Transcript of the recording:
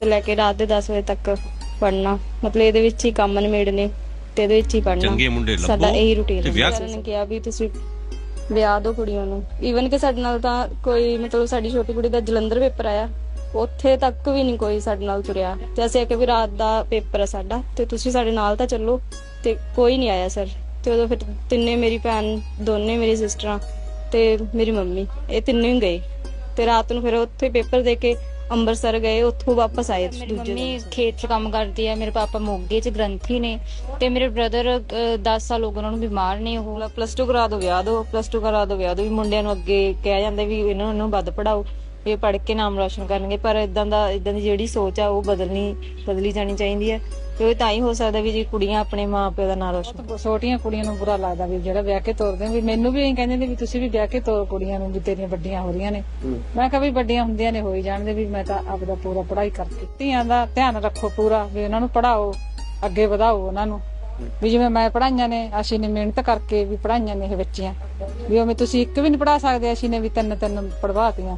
ਤੋਂ ਲੈ ਕੇ ਰਾਤ ਦੇ 10 ਵਜੇ ਤੱਕ ਪੜਨਾ ਮਤਲਬ ਇਹਦੇ ਵਿੱਚ ਹੀ ਕੰਮ ਨਿਬੇੜਨੇ ਤੇ ਇਹਦੇ ਵਿੱਚ ਹੀ ਪੜਨਾ ਚੰਗੇ ਮੁੰਡੇ ਲੱਭੋ ਸਾਡਾ ਇਹੀ ਰੁਟੀਨ ਤੇ ਵਿਆਹ ਨੇ ਕਿਹਾ ਵੀ ਤੁਸੀਂ ਵਿਆਹ ਦੋ ਕੁੜੀਆਂ ਨੂੰ। ਈਵਨ ਕਿ ਸਾਡੇ ਨਾਲ ਤਾਂ ਕੋਈ ਮਤਲਬ ਸਾਡੀ ਛੋਟੀ ਕੁੜੀ ਦਾ ਜਲੰਧਰ ਪੇਪਰ ਆਇਆ। ਉੱਥੇ ਤੱਕ ਵੀ ਨਹੀਂ ਕੋਈ ਸਾਡੇ ਨਾਲ ਤੁਰਿਆ। ਤੇ ਅਸੀਂ ਆਖਿਆ ਵੀ ਰਾਤ ਦਾ ਪੇਪਰ ਹੈ ਸਾਡਾ ਤੇ ਤੁਸੀਂ ਸਾਡੇ ਨਾਲ ਤਾਂ ਚੱਲੋ ਤੇ ਕੋਈ ਨਹੀਂ ਆਇਆ ਸਰ। ਤੇ ਉਦੋਂ ਫਿਰ ਤਿੰਨੇ ਮੇਰੀ ਭੈਣ ਦੋਨੇ ਮੇਰੀ ਸਿਸਟਰਾਂ ਤੇ ਮੇਰੀ ਮੰਮੀ ਇਹ ਤਿੰਨੇ ਹੀ ਗਏ। ਤੇ ਰਾਤ ਨੂੰ ਫਿਰ ਉੱਥੇ ਪੇਪਰ ਦੇ ਕੇ ਅੰਮ੍ਰਿਤਸਰ ਗਏ ਉੱਥੋਂ ਵਾਪਸ ਆਏ ਮੇਰੀ ਦੂਜੇ ਮੰਮੀ ਖੇਤ 'ਚ ਕੰਮ ਕਰਦੀ ਹੈ ਮੇਰੇ ਪਾਪਾ ਮੋਗੇ 'ਚ ਗ੍ਰੰਥੀ ਨੇ ਤੇ ਮੇਰੇ ਬ੍ਰਦਰ 10 ਸਾਲ ਹੋ ਗਏ ਉਹਨਾਂ ਨੂੰ ਬਿਮਾਰ ਨੇ ਉਹ। ਪਲੱਸ 2 ਕਰਾ ਦੋ ਵਿਆਹ ਦੋ ਪਲੱਸ 2 ਕਰਾ ਦੋ ਵਿਆਹ ਦੋ ਵੀ ਮੁੰਡਿਆਂ ਨੂੰ ਅੱਗੇ ਕਿਹਾ ਜਾਂਦਾ ਵੀ ਇਹਨਾਂ ਨੂੰ ਵੱਧ ਪੜਾਓ ਇਹ ਪੜ੍ਹ ਕੇ ਨਾਮ ਰੋਸ਼ਨ ਕਰਨਗੇ ਪਰ ਇਦਾਂ ਦਾ ਇਦਾਂ ਦੀ ਜਿਹੜੀ ਸੋਚ ਆ ਉਹ ਬਦਲਣੀ ਬਦਲੀ ਜਾਣੀ ਚਾਹੀਦੀ ਹੈ। ਤੇ ਉਹ ਤਾਂ ਹੀ ਹੋ ਸਕਦਾ ਵੀ ਜੇ ਕੁੜੀਆਂ ਆਪਣੇ ਮਾਪਿਓ ਦਾ ਨਾਮ ਰੋਸ਼ਨ ਛੋਟੀਆਂ ਕੁੜੀਆਂ ਨੂੰ ਬੁਰਾ ਲੱਗਦਾ ਵੀ ਜਿਹੜਾ ਵਿਆਹ ਕੇ ਤੋਰਦੇ ਵੀ ਮੈਨੂੰ ਵੀ ਇਹ ਕਹਿੰਦੇ ਨੇ ਵੀ ਤੁਸੀਂ ਵੀ ਵਿਆਹ ਕੇ ਤੋਰ ਕੁੜੀਆਂ ਨੂੰ ਵੀ ਤੇਰੀਆਂ ਵੱਡੀਆਂ ਹੋ ਰਹੀਆਂ ਨੇ। ਮੈਂ ਕਿਹਾ ਵੀ ਵੱਡੀਆਂ ਹੁੰਦੀਆਂ ਨੇ ਹੋਈ ਜਾਣਦੇ ਵੀ ਮੈਂ ਤਾਂ ਆਪਦਾ ਪੂਰਾ ਪੜ੍ਹਾਈ ਕਰਕੇ ਧੀਆਂ ਦਾ ਧਿਆਨ ਰੱਖੋ ਪੂਰਾ ਵੀ ਉਹਨਾਂ ਨੂੰ ਪੜਾਓ ਅੱਗੇ ਵਧਾਓ ਉਹਨਾਂ ਨੂੰ। ਵੀ ਜਿਵੇਂ ਮੈਂ ਪੜਾਈਆਂ ਨੇ ਅਸੀਂ ਨੇ ਮਿਹਨਤ ਕਰਕੇ ਵੀ ਪੜਾਈਆਂ ਨੇ ਇਹ ਬੱਚੀਆਂ। ਵੀ ਉਵੇਂ ਤੁਸੀਂ ਇੱਕ ਵੀ ਨਹੀਂ ਪੜਾ ਸਕਦੇ ਅਸੀਂ ਨੇ ਵੀ ਤਿੰਨ ਤਿੰਨ ਪੜਵਾਤੀਆਂ